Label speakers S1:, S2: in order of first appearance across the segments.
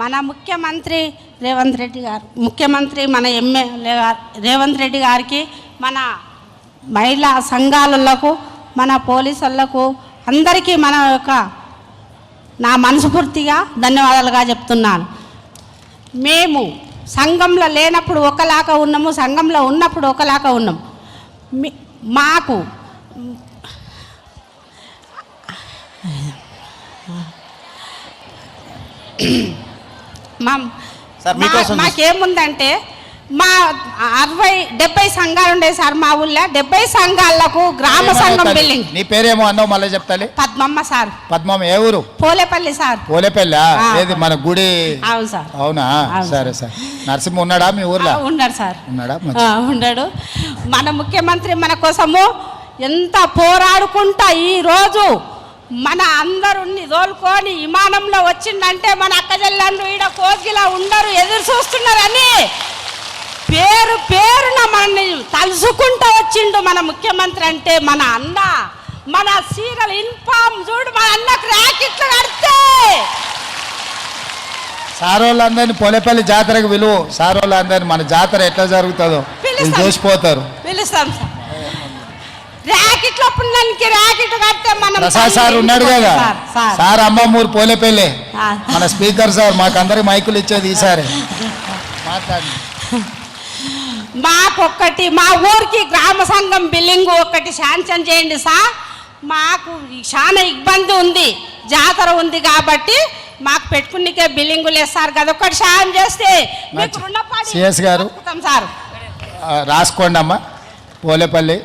S1: మన ముఖ్యమంత్రి రేవంత్ రెడ్డి గారు ముఖ్యమంత్రి మన ఎమ్మెల్యే గారు రేవంత్ రెడ్డి గారికి మన మహిళా సంఘాలకు మన పోలీసులకు అందరికీ మన యొక్క నా మనస్ఫూర్తిగా ధన్యవాదాలుగా చెప్తున్నాను. మేము సంఘంలో లేనప్పుడు ఒకలాగా ఉన్నాము సంఘంలో ఉన్నప్పుడు ఒకలాగా ఉన్నాము. మాకు మా మాకేముందంటే మా అరవై డెబ్బై సంఘాలు ఉండే సార్ మా ఊళ్ళో. డెబ్బై సంఘాలకు గ్రామ సంఘం బిల్డింగ్
S2: నీ పేరేమో అన్నావు మళ్ళీ చెప్తాలి?
S1: పద్మమ్మ సార్.
S2: పద్మం ఏ ఊరు?
S1: పోలేపల్లి సార్.
S2: పోలేపల్లి. ఏది మన గుడి?
S1: అవును సార్.
S2: అవునా? సరే సరే. నరసింహ ఉన్నాడా మీ ఊర్లో?
S1: ఉన్నాడు సార్.
S2: ఉన్నాడా?
S1: ఉన్నాడు. మన ముఖ్యమంత్రి మన కోసము ఎంత పోరాడుకుంటా ఈ రోజు. మన అందరుని తోలుకొని విమానంలో వచ్చిందంటే మన అక్కజల్లండ్రు ఈడ కోగిలా ఉండరు ఎదురు చూస్తున్నారని పేరు పేరున మనల్ని తలుసుకుంటూ వచ్చిండు మన ముఖ్యమంత్రి అంటే మన అన్న. మన సీరియల్ ఇన్ఫామ్ చూడు మన అన్నకు ర్యాకెట్లు కడితే.
S2: సార్ వాళ్ళందరినీ పోలేపల్లి జాతరకు విలువ. సార్ వాళ్ళందరినీ మన జాతర ఎట్లా జరుగుతుందో. చూసిపోతారు.
S1: పిలుస్తాం సార్. ర్యాకెట్లో పుణ్యానికి ర్యాకెట్ కడితే మనం
S2: ప్రసాద్ సార్ ఉన్నాడు కదా.
S1: సార్,
S2: అమ్మమ్మూరు పోలేపల్లి. మన స్పీకర్ సార్ మాకందరికి మైకులు ఇచ్చేది ఈసారి. మాట్లాడి.
S1: మాకొక్కటి మా ఊరికి గ్రామ సంఘం బిల్డింగ్ ఒకటి శాంక్షన్ చేయండి సార్. మాకు చాలా ఇబ్బంది ఉంది జాతర ఉంది కాబట్టి మాకు పెట్టుకునికే బిల్డింగ్ లేదు సార్. కదా ఒకటి సాయం చేస్తే
S2: సిఎస్ గారు.
S1: సార్.
S2: రాసుకోండి అమ్మా పోలేపల్లి.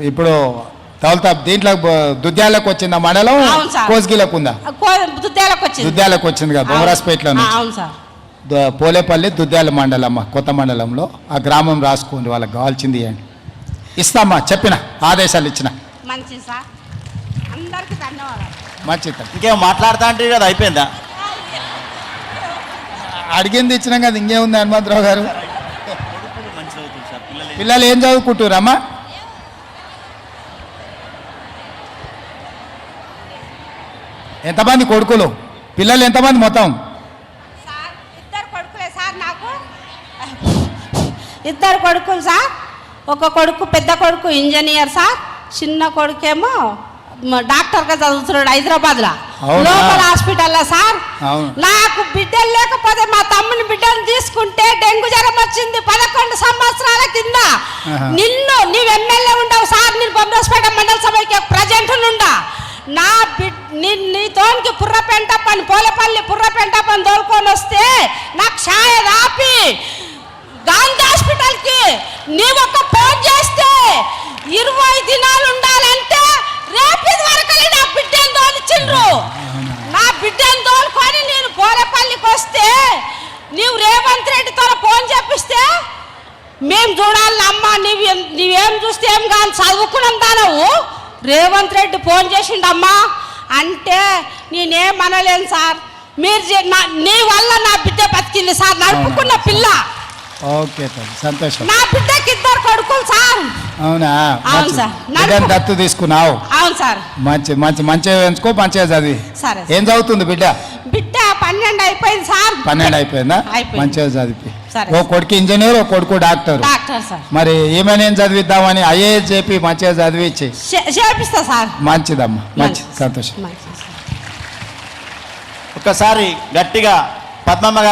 S2: ఇప్పుడు తౌలతా దీంట్లో దుద్యాలకు వచ్చిందా మండలం. కోస్గిలకు ఉందా
S1: కో- దుద్దేలకు వచ్చింది.
S2: దుద్యాలకు వచ్చింది కదా
S1: అవును. సార్.
S2: ద- పోలేపల్లి దుద్యాల మండలమ్మ కొత్త మండలంలో ఆ గ్రామం రాసుకోండి వాళ్ళకి కావాల్సింది ఇవ్వండి ఇస్తామ్మా చెప్పిన ఆదేశాలు ఇచ్చిన.
S1: మంచిది సార్. అందరికీ ధన్యవాదాలు.
S2: మంచిది
S3: ఇంకేం మాట్లాడుతా అంటే కదా అయిపోయిందా?
S2: అడిగింది ఇచ్చినాం కదా ఇంకేముంది హనుమంతరావు గారు?
S3: మంచిగా అవుతుంది సార్ పిల్లలు
S2: పిల్లలు ఏం చదువుకుంటురమ్మా ఎంతమంది కొడుకులు? పిల్లలు ఎంతమంది మొత్తం?
S1: సార్ ఇద్దరు కొడుకులే సార్ నాకు. ఇద్దరు కొడుకులు సార్. ఒక కొడుకు పెద్ద కొడుకు ఇంజనీర్ సార్. చిన్న కొడుకేమో డాక్టర్గా చదువుతున్నాడు హైదరాబాద్లో? లోకల్ హాస్పిటల్లో సార్. నాకు బిడ్డలు లేకపోతే మా తమ్ముని బిడ్డను తీసుకుంటే డెంగ్యూ జ్వరం వచ్చింది పదకొండు సంవత్సరాల కింద. నిన్ను నీవు ఎమ్మెల్యే ఉండవు సార్. నేను బొమ్మరాజపేట మండల సభకి ప్రజెంట్ నుండా నా నీ నీతోనికి పుర్రపెంట పని పోలపల్లి పుర్రపెంట పని తోలుకొని వస్తే నాకు ఛాయ రాపి గాంధీ హాస్పిటల్కి ఒక ఫోన్ చేస్తే ఇరవై దినాలు ఉండాలంటే రేపు ఇది వరకు నా బిడ్డను తోలిచ్చిండ్రు. నా బిడ్డను తోలుకొని నేను పోలపల్లికి వస్తే నీవు రేవంత్ రెడ్డితో ఫోన్ చేపిస్తే మేం చూడాలి అమ్మ నీవు నీవేం చూస్తే ఏం కానీ చదువుకున్నాం దానవు రేవంత్ రెడ్డి ఫోన్ చేసిండమ్మా అంటే నేనేం అనలేను సార్. మీరు నా- వల్ల నా బిడ్డ బతికింది సార్. నడుపుకున్న పిల్ల.
S2: ఓకే సంతోషం.
S1: నా బిడ్డకి ఇద్దరు కొడుకులు సార్.
S2: అవునా?
S1: అవును. సార్.
S2: బిడ్డను దత్తు తీసుకున్నావు.
S1: అవును సార్.
S2: మంచి మంచి మంచిగా ఎంచుకో మంచిగా చదివి.
S1: సరే
S2: ఏం చదువుతుంది బిడ్డ?
S1: బిడ్డ పన్నెండు అయిపోయింది సార్.
S2: పన్నెండు అయిపోయిందా. మంచిగా చదివి. ఓ కొడుకు ఇంజనీర్ ఓ కొడుకు డాక్టర్.
S1: Doctor sir.
S2: మరి ఏమైనా ఏం చదివిద్దామని ఐఏఎస్ చెప్పి మంచిగా చదివించి
S1: చేపిస్తా సార్.
S2: మంచిదమ్మా. మంచి సంతోషం.
S1: మంచిది సార్.
S3: ఒక్కసారి గట్టిగా పద్మమ్మ గారి